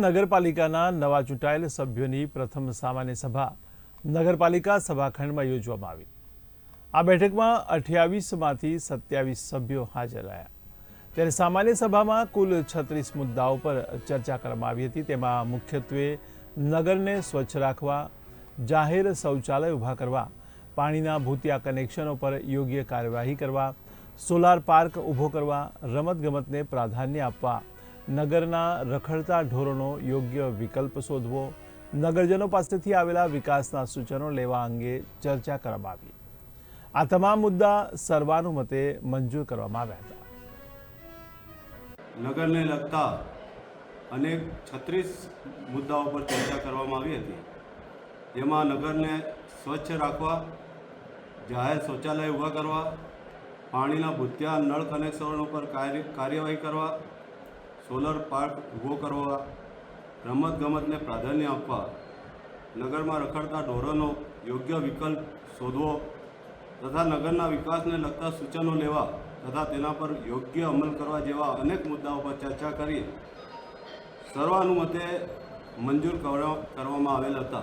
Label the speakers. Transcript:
Speaker 1: નગરપાલિકાના નવા ચૂંટાયેલ સભ્યોની પ્રથમ સામાન્ય સભા નગરપાલિકા સભાખંડમાં યોજવામાં આવી. આ બેઠકમાં અઠ્યાવીસમાંથી સત્યાવીસ સભ્યો હાજર રહ્યા. ત્યારે સામાન્ય સભામાં કુલ છત્રીસ મુદ્દાઓ પર ચર્ચા કરવામાં આવી હતી. તેમાં મુખ્યત્વે નગરને સ્વચ્છ રાખવા, જાહેર શૌચાલય ઊભા કરવા, પાણીના ભૂતિયા કનેક્શનો પર યોગ્ય કાર્યવાહી કરવા, સોલાર પાર્ક ઊભો કરવા, રમતગમતને પ્રાધાન્ય આપવા નગરના રખડતા ઢોરોનો યોગ્ય વિકલ્પ શોધવો, નગરજનો પાસેથી આવેલા વિકાસના સૂચનો લેવા અંગે ચર્ચા કરવામાં આવી. આ તમામ મુદ્દા સર્વાનુમતે મંજૂર કરવામાં આવ્યા હતા.
Speaker 2: નગરને લગતા અનેક છત્રીસ મુદ્દાઓ પર ચર્ચા કરવામાં આવી હતી. જેમાં નગરને સ્વચ્છ રાખવા, જાહેર શૌચાલય ઊભા કરવા, પાણીના ભૂતિયા નળ કનેક્શનો પર કાર્ય કાર્યવાહી કરવા સોલર પાર્ક ઊભો કરવા, રમતગમતને પ્રાધાન્ય આપવા, નગરમાં રખડતા ઢોરોનો યોગ્ય વિકલ્પ શોધવો તથા નગરના વિકાસને લગતા સૂચનો લેવા તથા તેના પર યોગ્ય અમલ કરવા જેવા અનેક મુદ્દાઓ પર ચર્ચા કરી. સર્વાનુમતે મંજૂર કરવા- કરવામાં આવેલ હતા.